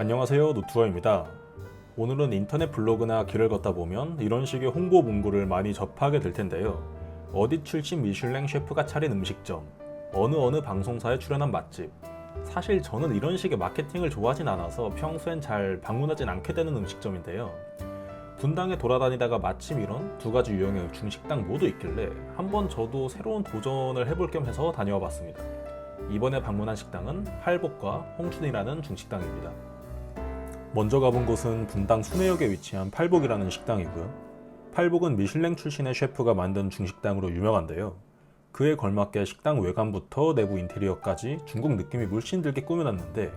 안녕하세요 노투어입니다. 오늘은 인터넷 블로그나 길을 걷다 보면 이런 식의 홍보 문구를 많이 접하게 될 텐데요. 어디 출신 미슐랭 셰프가 차린 음식점, 어느 어느 방송사에 출연한 맛집. 사실 저는 이런 식의 마케팅을 좋아하진 않아서 평소엔 잘 방문하진 않게 되는 음식점인데요. 분당에 돌아다니다가 마침 이런 두 가지 유형의 중식당 모두 있길래 한번 저도 새로운 도전을 해볼 겸 해서 다녀와 봤습니다. 이번에 방문한 식당은 팔복과 홍춘이라는 중식당입니다. 먼저 가본 곳은 분당 순회역에 위치한 팔복이라는 식당이고요. 팔복은 미슐랭 출신의 셰프가 만든 중식당으로 유명한데요. 그에 걸맞게 식당 외관부터 내부 인테리어까지 중국 느낌이 물씬 들게 꾸며놨는데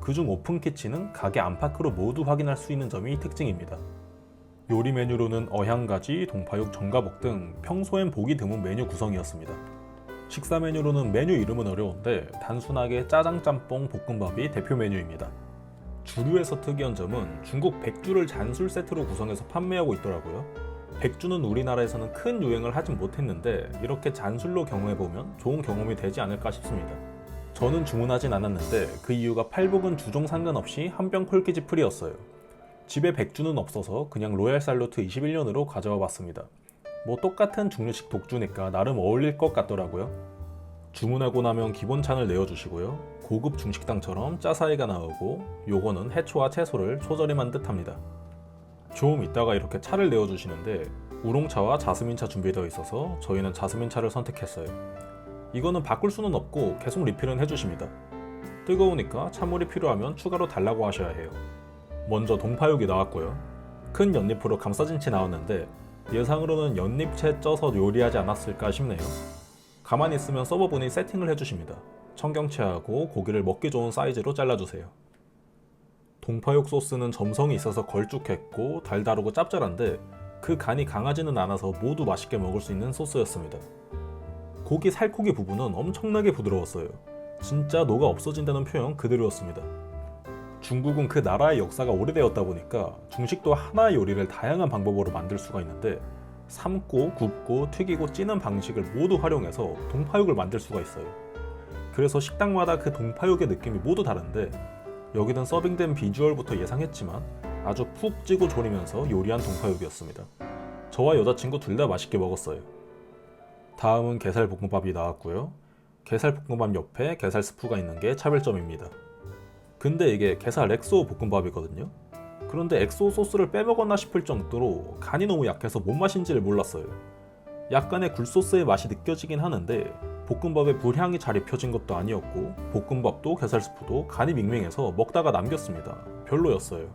그중 오픈 키친은 가게 안팎으로 모두 확인할 수 있는 점이 특징입니다. 요리 메뉴로는 어향가지, 동파육, 전가복 등 평소엔 보기 드문 메뉴 구성이었습니다. 식사 메뉴로는 메뉴 이름은 어려운데 단순하게 짜장, 짬뽕, 볶음밥이 대표 메뉴입니다. 주류에서 특이한 점은 중국 백주를 잔술 세트로 구성해서 판매하고 있더라고요. 백주는 우리나라에서는 큰 유행을 하진 못했는데 이렇게 잔술로 경험해보면 좋은 경험이 되지 않을까 싶습니다. 저는 주문하진 않았는데 그 이유가 팔복은 주종 상관없이 한 병 콜키지 풀이었어요. 집에 백주는 없어서 그냥 로얄 살루트 21년으로 가져와 봤습니다. 뭐 똑같은 중류식 독주니까 나름 어울릴 것 같더라고요. 주문하고 나면 기본찬을 내어주시고요. 고급 중식당처럼 짜사이가 나오고 요거는 해초와 채소를 초절임한 듯 합니다. 좀 이따가 이렇게 차를 내어주시는데 우롱차와 자스민차 준비되어 있어서 저희는 자스민차를 선택했어요. 이거는 바꿀 수는 없고 계속 리필은 해주십니다. 뜨거우니까 찬물이 필요하면 추가로 달라고 하셔야 해요. 먼저 동파육이 나왔고요. 큰 연잎으로 감싸진 채 나왔는데 예상으로는 연잎채 쪄서 요리하지 않았을까 싶네요. 가만히 있으면 서버분이 세팅을 해주십니다. 청경채하고 고기를 먹기 좋은 사이즈로 잘라주세요. 동파육 소스는 점성이 있어서 걸쭉했고 달달하고 짭짤한데 그 간이 강하지는 않아서 모두 맛있게 먹을 수 있는 소스였습니다. 고기 살코기 부분은 엄청나게 부드러웠어요. 진짜 녹아 없어진다는 표현 그대로였습니다. 중국은 그 나라의 역사가 오래되었다 보니까 중식도 하나의 요리를 다양한 방법으로 만들 수가 있는데 삶고 굽고 튀기고 찌는 방식을 모두 활용해서 동파육을 만들 수가 있어요. 그래서 식당마다 그 동파육의 느낌이 모두 다른데 여기는 서빙된 비주얼부터 예상했지만 아주 푹 찌고 졸이면서 요리한 동파육이었습니다. 저와 여자친구 둘 다 맛있게 먹었어요. 다음은 게살 볶음밥이 나왔고요. 게살 볶음밥 옆에 게살 스프가 있는 게 차별점입니다. 근데 이게 게살 엑소 볶음밥이거든요. 그런데 엑소 소스를 빼먹었나 싶을 정도로 간이 너무 약해서 뭔 맛인지를 몰랐어요. 약간의 굴소스의 맛이 느껴지긴 하는데 볶음밥에 불향이 잘 입혀진 것도 아니었고 볶음밥도 게살 스프도 간이 밍밍해서 먹다가 남겼습니다. 별로였어요.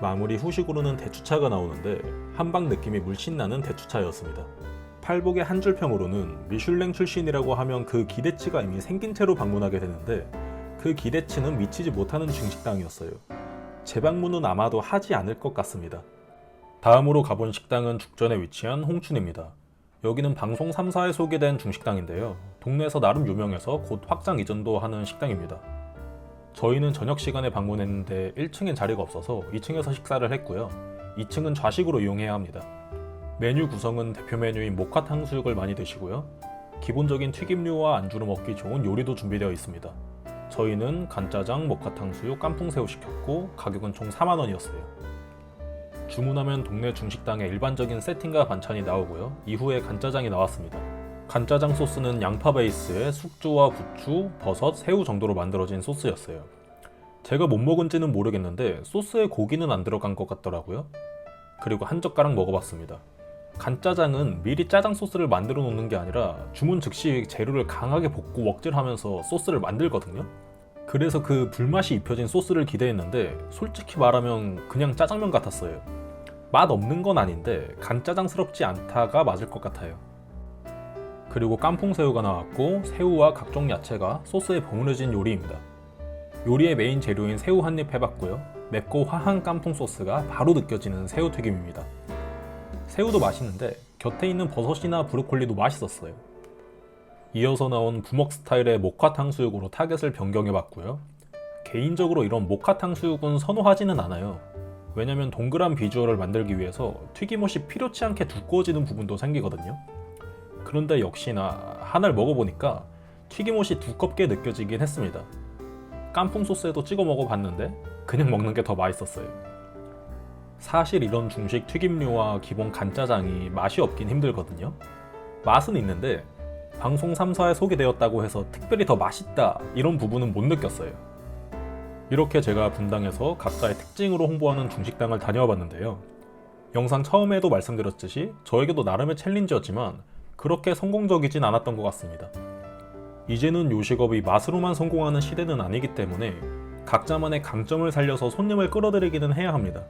마무리 후식으로는 대추차가 나오는데 한방 느낌이 물씬 나는 대추차였습니다. 팔복의 한 줄평으로는 미슐랭 출신이라고 하면 그 기대치가 이미 생긴 채로 방문하게 되는데 그 기대치는 미치지 못하는 중식당이었어요. 재방문은 아마도 하지 않을 것 같습니다. 다음으로 가본 식당은 죽전에 위치한 홍춘입니다. 여기는 방송 3사에 소개된 중식당인데요. 동네에서 나름 유명해서 곧 확장 이전도 하는 식당입니다. 저희는 저녁 시간에 방문했는데 1층엔 자리가 없어서 2층에서 식사를 했고요. 2층은 좌식으로 이용해야 합니다. 메뉴 구성은 대표 메뉴인 모카 탕수육을 많이 드시고요. 기본적인 튀김류와 안주로 먹기 좋은 요리도 준비되어 있습니다. 저희는 간짜장, 모카탕수육, 깐풍새우 시켰고 가격은 총 4만 원이었어요. 주문하면 동네 중식당의 일반적인 세팅과 반찬이 나오고요. 이후에 간짜장이 나왔습니다. 간짜장 소스는 양파 베이스에 숙주와 부추, 버섯, 새우 정도로 만들어진 소스였어요. 제가 못 먹은지는 모르겠는데 소스에 고기는 안 들어간 것 같더라고요. 그리고 한 젓가락 먹어봤습니다. 간짜장은 미리 짜장 소스를 만들어 놓는 게 아니라 주문 즉시 재료를 강하게 볶고 웍질하면서 소스를 만들거든요. 그래서 그 불맛이 입혀진 소스를 기대했는데 솔직히 말하면 그냥 짜장면 같았어요. 맛 없는 건 아닌데 간짜장스럽지 않다가 맞을 것 같아요. 그리고 깐풍새우가 나왔고 새우와 각종 야채가 소스에 버무려진 요리입니다. 요리의 메인 재료인 새우 한 입 해봤고요. 맵고 화한 깐풍 소스가 바로 느껴지는 새우 튀김입니다. 새우도 맛있는데 곁에 있는 버섯이나 브로콜리도 맛있었어요. 이어서 나온 부먹 스타일의 모카 탕수육으로 타겟을 변경해봤고요. 개인적으로 이런 모카 탕수육은 선호하지는 않아요. 왜냐면 동그란 비주얼을 만들기 위해서 튀김옷이 필요치 않게 두꺼워지는 부분도 생기거든요. 그런데 역시나 하나를 먹어보니까 튀김옷이 두껍게 느껴지긴 했습니다. 깐풍 소스에도 찍어 먹어봤는데 그냥 먹는 게 더 맛있었어요. 사실 이런 중식 튀김류와 기본 간짜장이 맛이 없긴 힘들거든요. 맛은 있는데 방송 3사에 소개되었다고 해서 특별히 더 맛있다 이런 부분은 못 느꼈어요. 이렇게 제가 분당에서 각자의 특징으로 홍보하는 중식당을 다녀와 봤는데요. 영상 처음에도 말씀드렸듯이 저에게도 나름의 챌린지였지만 그렇게 성공적이진 않았던 것 같습니다. 이제는 요식업이 맛으로만 성공하는 시대는 아니기 때문에 각자만의 강점을 살려서 손님을 끌어들이기는 해야 합니다.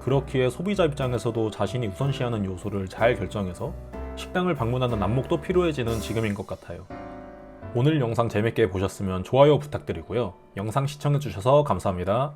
그렇기에 소비자 입장에서도 자신이 우선시하는 요소를 잘 결정해서 식당을 방문하는 안목도 필요해지는 지금인 것 같아요. 오늘 영상 재밌게 보셨으면 좋아요 부탁드리고요. 영상 시청해주셔서 감사합니다.